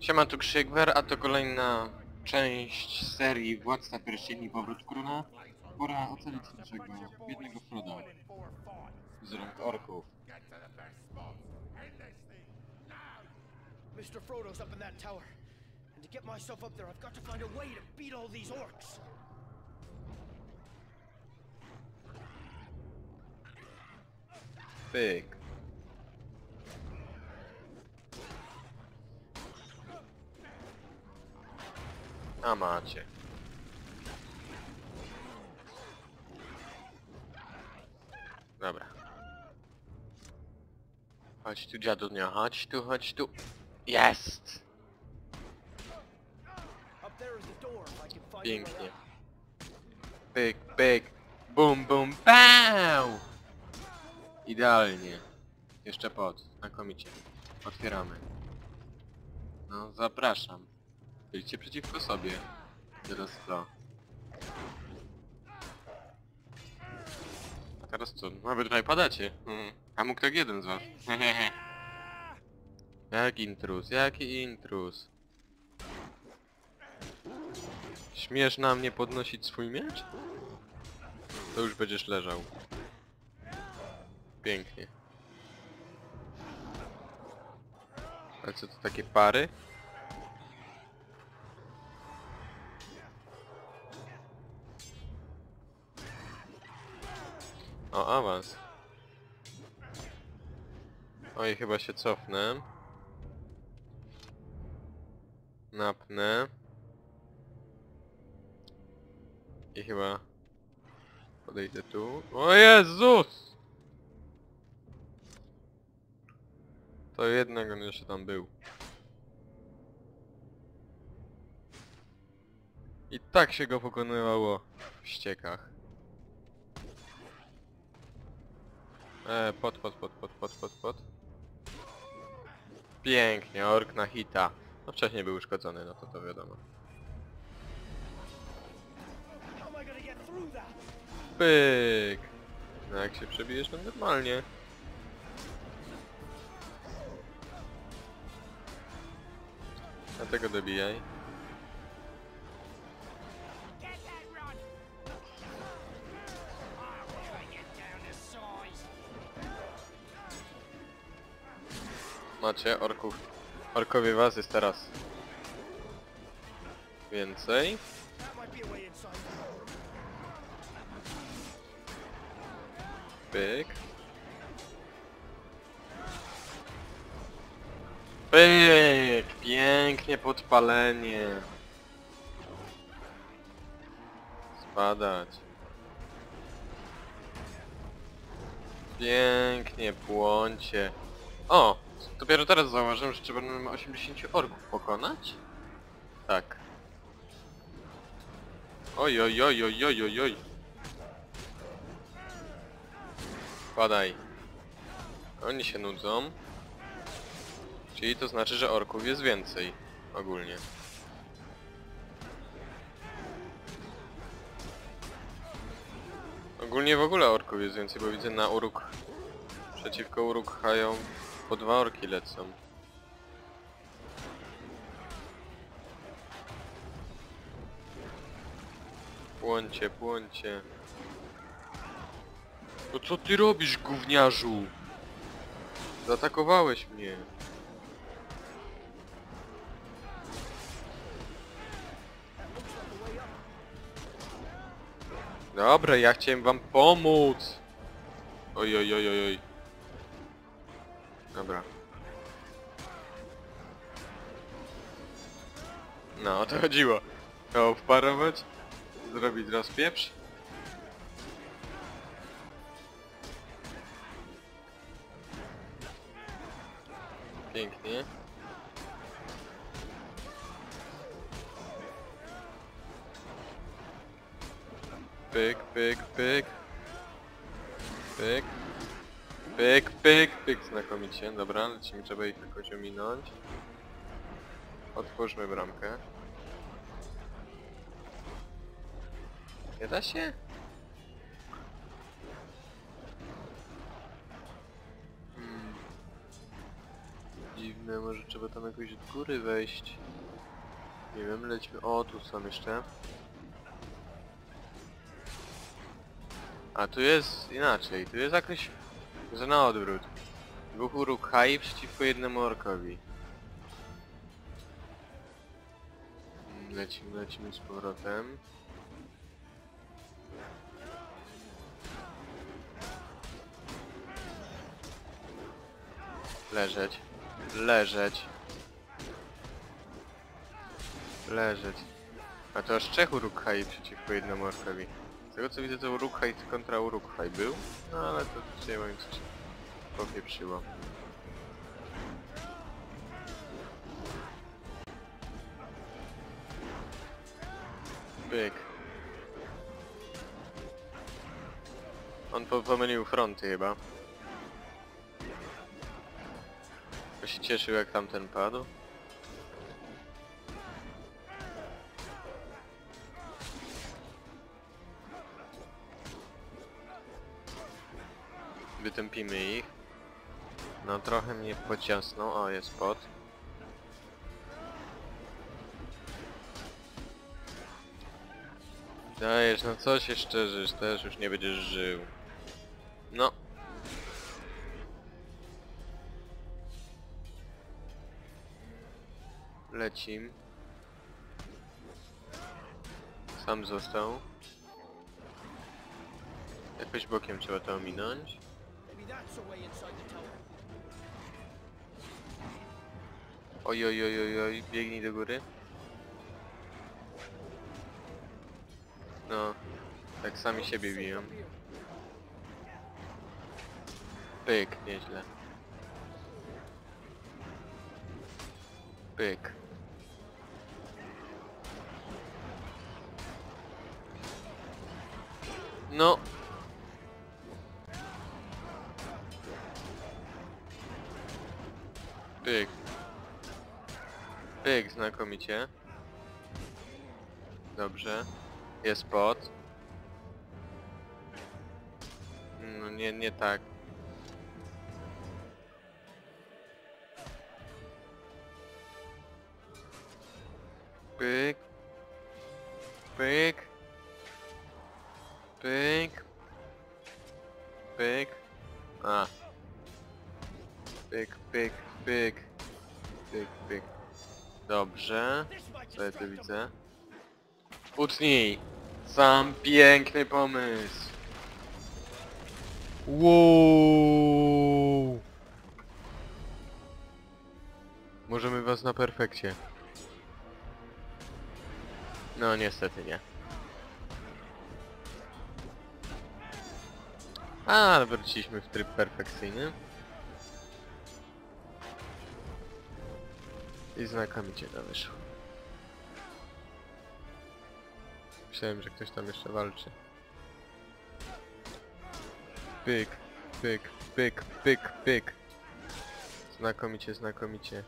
Siema, tu Krzykwer, a to kolejna część serii Władca Pierścieni Powrót Króla. Pora ocenić naszego biednego Froda z rąk orków. Mr. Frodo's up in that tower. And to get myself up there, I've got to find a way to beat all these orcs. Pyk. A macie. Dobra. Chodź tu dziadunio, chodź tu, chodź tu. Jest! Pięknie. Pyk, pyk. Bum, bum, pał! Idealnie. Jeszcze pod, znakomicie. Otwieramy. No, zapraszam. Byliście przeciwko sobie. Teraz co? A teraz co? Nawet tutaj padacie. Hmm. A mógł tak jeden z was. jak intruz, jaki intruz. Śmiesz na mnie podnosić swój miecz? To już będziesz leżał. Pięknie. Ale co to takie pary? O, awans. Oj, chyba się cofnę. Napnę. I chyba podejdę tu. O Jezus! To jednak on jeszcze tam był. I tak się go pokonywało w ściekach. E, pod, pod, pod, pod, pod, pod, pod. Pięknie, ork na hita. No wcześniej był uszkodzony, no to to wiadomo. Pyk! No jak się przebijesz, to normalnie. Dlatego dobijaj. Macie orków. Orkowie was jest teraz. Więcej. Pyk. Pyk! Pięknie podpalenie. Spadać. Pięknie, płoncie. O! Dopiero teraz zauważyłem, że trzeba nam 80 orków pokonać? Tak. Oj, oj, oj, oj, oj, oj, oj. Padaj. Oni się nudzą. Czyli to znaczy, że orków jest więcej. Ogólnie. Ogólnie w ogóle orków jest więcej, bo widzę na uruk... Przeciwko urukhają po dwa orki lecą. Płoncie, płoncie. No co ty robisz, gówniarzu? Zaatakowałeś mnie. Dobra, ja chciałem wam pomóc. Oj, oj, oj, oj, oj. Dobra. No, o to chodziło. Miało wparować, zrobić rozpieprz. Pięknie. Pyk, pyk, pyk. Pyk. Pyk, pyk, pyk, znakomicie. Dobra, lecimy, trzeba ich jakoś ominąć. Otwórzmy bramkę. Nie da się? dziwne, może trzeba tam jakoś od góry wejść. Nie wiem, lećmy... O, tu są jeszcze. A tu jest inaczej, tu jest jakoś... że na odwrót. Dwóch Urukhai przeciwko jednemu orkowi. Mm, Lecimy, lecimy z powrotem. Leżeć. Leżeć. Leżeć. A to aż trzech Urukhai przeciwko jednemu orkowi. Tego co widzę to Urukhai kontra Urukhai był, no ale to się moim coś popieprzyło. Pyk. On po pomylił fronty chyba. Bo się cieszył jak tamten padł. Wytępimy ich. No trochę mnie pociasną. O, jest pot. Dajesz, no co się szczerzysz, też już nie będziesz żył. No. Lecim. Sam został. Jakoś bokiem trzeba to ominąć. That's way inside the tower. Oj, oj, oj, oj, oj, biegnij do góry. No, tak sami siebie biją. Pyk, nieźle. Pyk. No. Pyk. Pyk, znakomicie. Dobrze. Jest pot. No nie, nie tak. Pyk. Pyk. Pyk, pyk. Dobrze. Co ja tu widzę? Utnij! Sam piękny pomysł! Wow! Możemy was na perfekcie. No niestety nie. A, ale wróciliśmy w tryb perfekcyjny. I znakomicie to wyszło. Myślałem, że ktoś tam jeszcze walczy. Pyk, pyk, pyk, pyk, pyk. Znakomicie, znakomicie.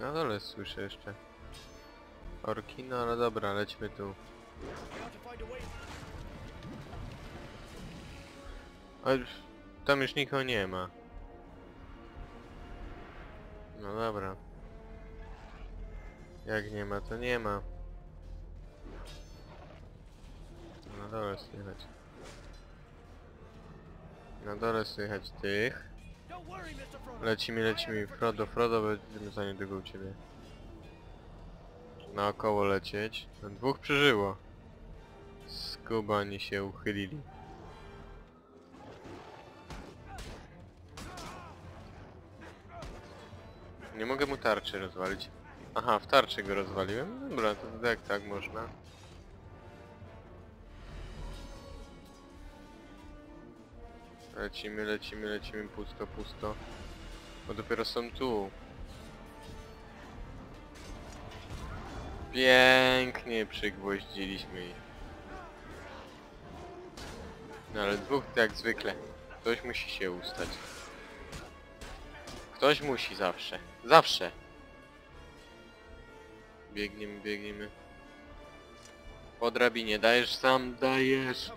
Na dole słyszę jeszcze. Orki, no ale dobra, lećmy tu. We ought to find a way. A już, tam już nikogo nie ma. No dobra. Jak nie ma, to nie ma. Na dole słychać. Na dole słychać tych. Lecimy, lecimy. Frodo, Frodo, będziemy za niedługo u ciebie. Naokoło lecieć. Dwóch przeżyło. Skubani się uchylili. Nie mogę mu tarczy rozwalić. Aha, w tarczy go rozwaliłem? Dobra, to jak tak można. Lecimy, lecimy, lecimy, pusto, pusto. Bo dopiero są tu. Pięknie przygwoździliśmy ich. No ale dwóch jak zwykle. Ktoś musi się ustać. Ktoś musi zawsze. Zawsze. Biegniemy, biegniemy. Po drabinie, dajesz sam, dajesz.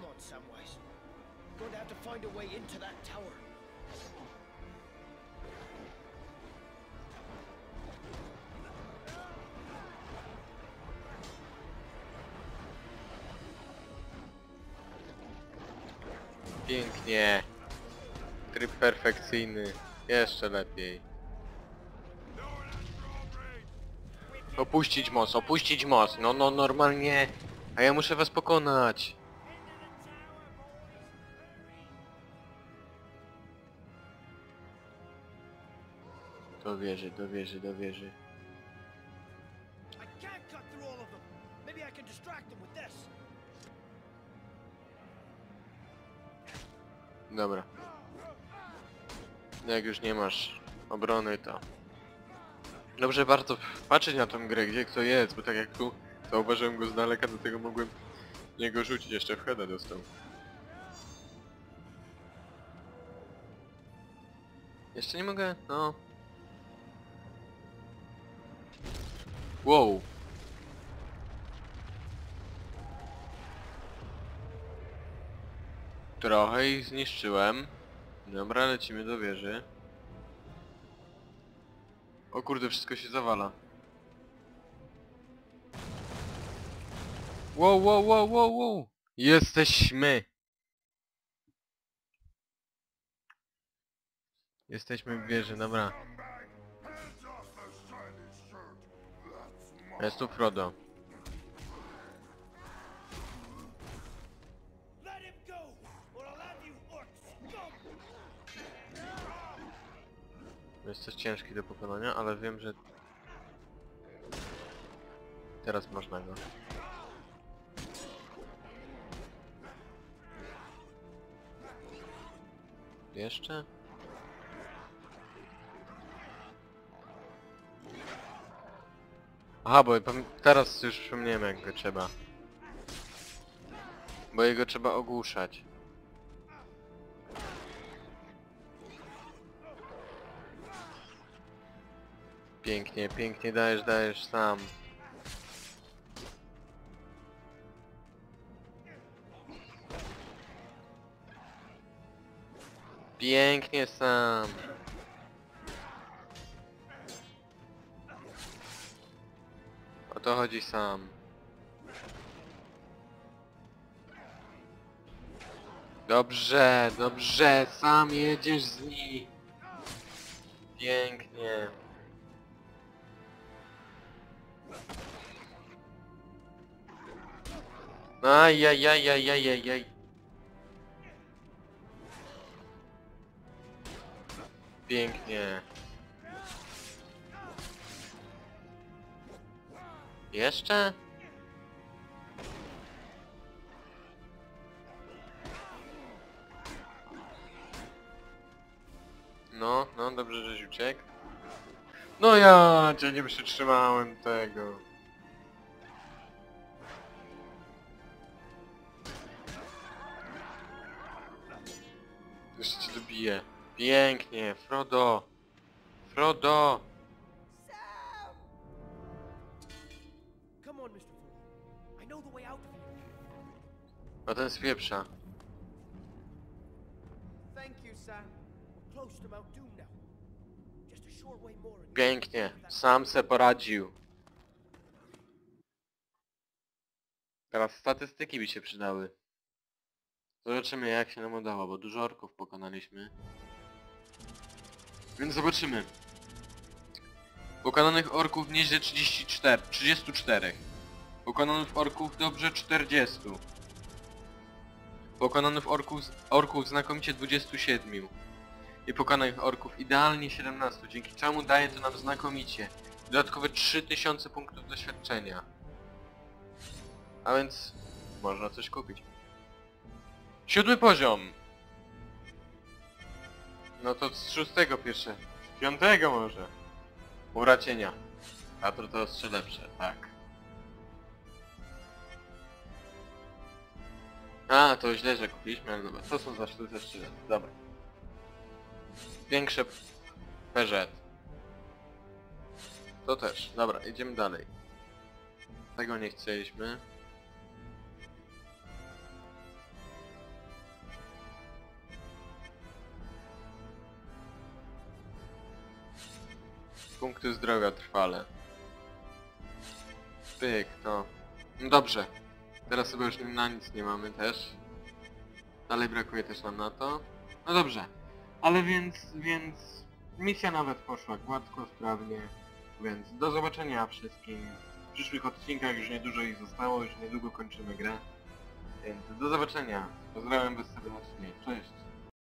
Pięknie. Tryb perfekcyjny. Jeszcze lepiej. Opuścić most, opuścić most. No, no, normalnie. A ja muszę was pokonać. Do wieży, do wieży, do wieży. Dobra. Jak już nie masz obrony, to... Dobrze warto patrzeć na tą grę, gdzie kto jest, bo tak jak tu zauważyłem go z daleka, do tego mogłem niego rzucić, jeszcze w heada dostał. Jeszcze nie mogę, no... Wow. Trochę ich zniszczyłem. Dobra, lecimy do wieży. O kurde, wszystko się zawala. Wow, wow, wow, wow, wow! Jesteśmy! Jesteśmy w wieży, dobra. Jest tu Frodo. Jest też ciężki do pokonania, ale wiem, że... Teraz można go. Jeszcze? Aha, bo teraz już przypomniałem jak go trzeba. Bo jego trzeba ogłuszać. Pięknie, pięknie dajesz, dajesz sam. Pięknie sam. O to chodzi sam. Dobrze, dobrze, sam jedziesz z nim. Pięknie. Ajajajajajajaj. Pięknie. Jeszcze? No, no, dobrze, żeś uciekł. No ja cię nie przytrzymałem tego. Now. Just a short way more. and- Pięknie, sam se poradził. Teraz statystyki by się przydały. Zobaczymy jak się nam udało, bo dużo orków pokonaliśmy. Więc zobaczymy. Pokonanych orków nieźle 34, 34. Pokonanych orków dobrze 40. Pokonanych orków, orków znakomicie 27. I pokonanych orków idealnie 17, dzięki czemu daje to nam znakomicie. Dodatkowe 3000 punktów doświadczenia. A więc można coś kupić. Siódmy poziom! No to z szóstego pierwsze. Z piątego może. Ura cienia. A to to jeszcze lepsze, tak. A, to źle, że kupiliśmy, ale dobra. Są za sztuce sztylet. Dobra. Większe PZ. To też. Dobra, idziemy dalej. Tego nie chcieliśmy. Punkty zdrowia trwale. Pyk, no. No dobrze. Teraz chyba już na nic nie mamy też. Dalej brakuje też nam na to. No dobrze. Ale więc, więc... Misja nawet poszła gładko, sprawnie. Więc do zobaczenia wszystkim w przyszłych odcinkach. Już niedużo ich zostało, już niedługo kończymy grę. Więc do zobaczenia. Pozdrawiam was serdecznie. Cześć.